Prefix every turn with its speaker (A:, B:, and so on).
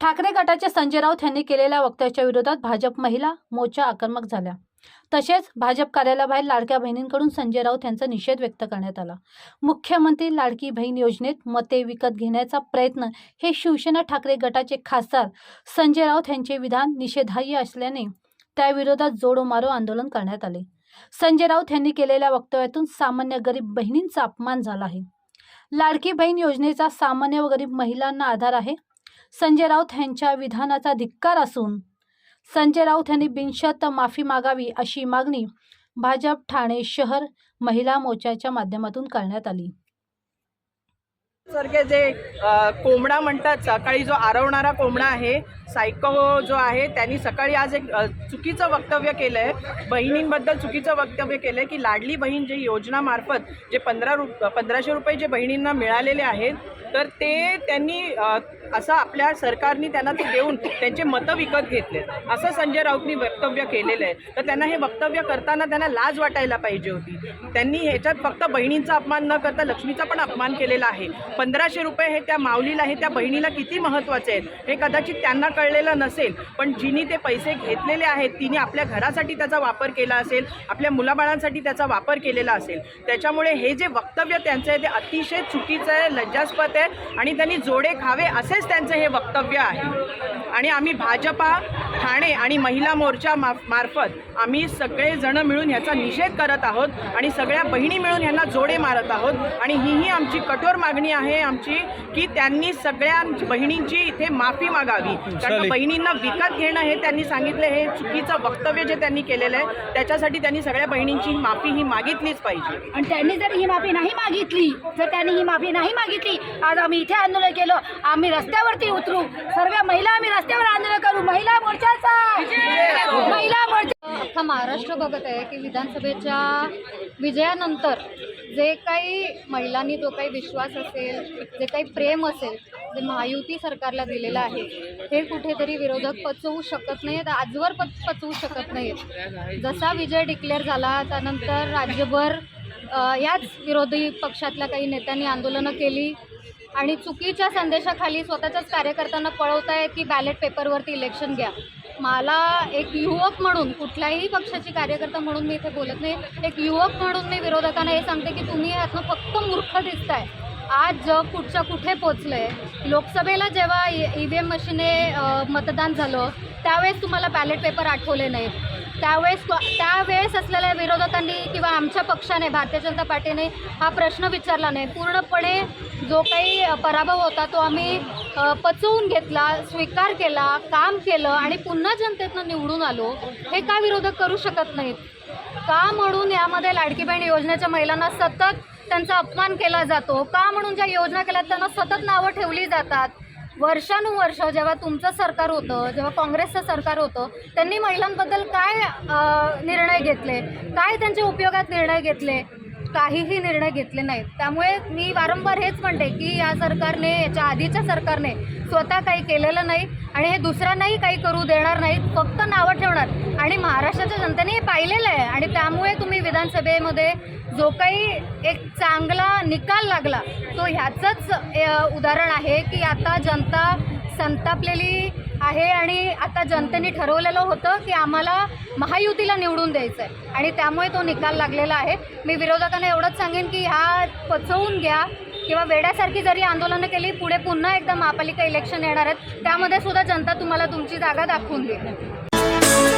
A: ठाकरे गटाचे संजय राऊत यांनी केलेल्या वक्तव्याच्या विरोधात भाजप महिला मोर्चा आक्रमक झाल्या तसेच भाजप कार्यालयाबाहेर लाडक्या बहिणींकडून संजय राऊत यांचा निषेध व्यक्त करण्यात आला. मुख्यमंत्री लाडकी बहीण योजनेत मते विकत घेण्याचा प्रयत्न हे शिवसेना ठाकरे गटाचे खासदार संजय राऊत यांचे विधान निषेधार्ह असल्याने त्याविरोधात जोडोमारो आंदोलन करण्यात आले. संजय राऊत यांनी केलेल्या वक्तव्यातून सामान्य गरीब बहिणींचा अपमान झाला आहे. लाडकी बहीण योजनेचा सामान्य व गरीब महिलांना आधार आहे. संजय राऊत यांच्या विधानाचा धिक्कार असून संजय राऊत यांनी बिनशर्त माफी मागावी अशी मागणी भाजप ठाणे शहर महिला मोर्चाच्या माध्यमातून करण्यात आली.
B: सारखे जे कोंबडा म्हणतात सकाळी जो आरवणारा कोंबडा आहे सायको जो आहे त्यांनी सकाळी आज एक चुकीचं वक्तव्य केलं आहे बहिणींबद्दल चुकीचं वक्तव्य केलं आहे की लाडली बहीण जे योजनामार्फत जे पंधरा रु पंधराशे रुपये जे बहिणींना मिळालेले आहेत तर ते त्यांनी असं आपल्या सरकारने त्यांना ते देऊन त्यांचे मतं विकत घेतले. असं संजय राऊतनी वक्तव्य केलेलं आहे. तर त्यांना हे वक्तव्य करताना त्यांना लाज वाटायला पाहिजे होती. त्यांनी ह्याच्यात फक्त बहिणींचा अपमान न करता लक्ष्मीचा पण अपमान केलेला आहे. पंधराशे रुपये हे त्या माऊलीला हे त्या बहिणीला किती महत्त्वाचे आहेत? हे कदाचित त्यांना कळलेलं नसेल. पण जिनी ते पैसे घेतलेले आहेत तिने आपल्या घरासाठी त्याचा वापर केला असेल आपल्या मुलाबाळांसाठी त्याचा वापर केलेला असेल. त्याच्यामुळे हे जे वक्तव्य त्यांचं आहे ते अतिशय चुकीचं आहे लज्जास्पद आहे. आणि त्यांनी जोडे खावे असेच त्यांचं हे वक्तव्य आहे. आणि आम्ही भाजपा ठाणे आणि महिला मोर्चा मा मार्फत आम्ही सगळेजणं मिळून ह्याचा निषेध करत आहोत आणि सगळ्या बहिणी मिळून ह्यांना जोडे मारत आहोत. आणि हीही आमची कठोर मागणी आहे आमची की त्यांनी सगळ्या बहिणींची इथे माफी मागावी. कारण बहिणींना विकत घेणं हे त्यांनी सांगितलं हे चुकीचं वक्तव्य जे त्यांनी केलेलं आहे त्याच्यासाठी त्यांनी सगळ्या बहिणींची माफी ही मागितलीच पाहिजे.
C: आणि त्यांनी जर ही माफी नाही मागितली जर त्यांनी ही माफी नाही मागितली आज आम्ही इथे आंदोलन केलं. आम्ही रस्त्यावरती उतरू. सर्व महिला आम्ही रस्त्यावर आंदोलन करू. महिला मोर्चाचा महिला मोर्चा.
D: अख्खा महाराष्ट्र बघत आहे की विधानसभेच्या विजयानंतर जे काही महिलांनी जो काही विश्वास असेल जे काही प्रेम असेल जे महायुती सरकारला दिलेलं आहे हे कुठेतरी विरोधक पचवू शकत नाहीत आजवर पच पचवू शकत नाहीत. जसा विजय डिक्लेअर झाला त्यानंतर राज्यभर याच विरोधी पक्षातल्या काही नेत्यांनी आंदोलनं केली. आणि चुकीच्या संदेशाखाली स्वतःच्याच कार्यकर्त्यांना कळवत आहे की बॅलेट पेपरवरती इलेक्शन घ्या. मला एक युवक म्हणून कुठल्याही पक्षाची कार्यकर्ता म्हणून मी इथे बोलत नाही एक युवक म्हणून मी विरोधकांना हे सांगते की तुम्ही ह्यातनं फक्त मूर्ख दिसताय. आज जग कुठच्या कुठे पोचलं आहे लोकसभेला जेव्हा ई व्ही एम मशीने मतदान झालं त्यावेळेस तुम्हाला बॅलेट पेपर आठवले नाही त्यावेळेस त्यावेळेस असलेल्या विरोधकांनी किंवा आमच्या पक्षाने भारतीय जनता पार्टीने हा प्रश्न विचारला नाही. पूर्णपणे जो काही पराभव होता तो आम्ही पचवून घेतला स्वीकार केला काम केलं आणि पुन्हा जनतेतनं निवडून आलो हे का विरोधक करू शकत नाहीत? का म्हणून यामध्ये लाडकी बहीण योजनेच्या महिलांना सतत त्यांचा अपमान केला जातो? का म्हणून ज्या योजना केल्या त्यांना सतत नावं ठेवली जातात? वर्षानुवर्ष जेव्हा तुमचं सरकार होतं जेव्हा काँग्रेसचं सरकार होतं त्यांनी महिलांबद्दल काय निर्णय घेतले? काय त्यांच्या उपयोगात निर्णय घेतले? काहीही निर्णय घेतले नाहीत. त्यामुळे मी वारंवार हेच म्हणते की या सरकारने याच्या आधीच्या सरकारने स्वतः काही केलेलं नाही आणि हे दुसऱ्यांनाही काही करू देणार नाहीत फक्त नावं ठेवणार. आणि महाराष्ट्राच्या जनतेने हे पाहिलेलं आहे आणि त्यामुळे तुम्ही विधानसभेमध्ये जो काही एक चांगला निकाल लागला तो ह्याचंच उदाहरण आहे की आता जनता संतापलेली आहे आणि आता जनतेने ठरवलेलं होतं की आम्हाला महायुतीला निवडून द्यायचं आहे आणि त्यामुळे तो निकाल लागलेला आहे. मी विरोधकांना एवढंच सांगेन की ह्या पचवून घ्या किंवा वेड्यासारखी जरी आंदोलनं केली पुढे पुन्हा एकदा महापालिका इलेक्शन येणार आहेत. त्यामध्ये सुद्धा जनता तुम्हाला तुमची जागा दाखवून देईल.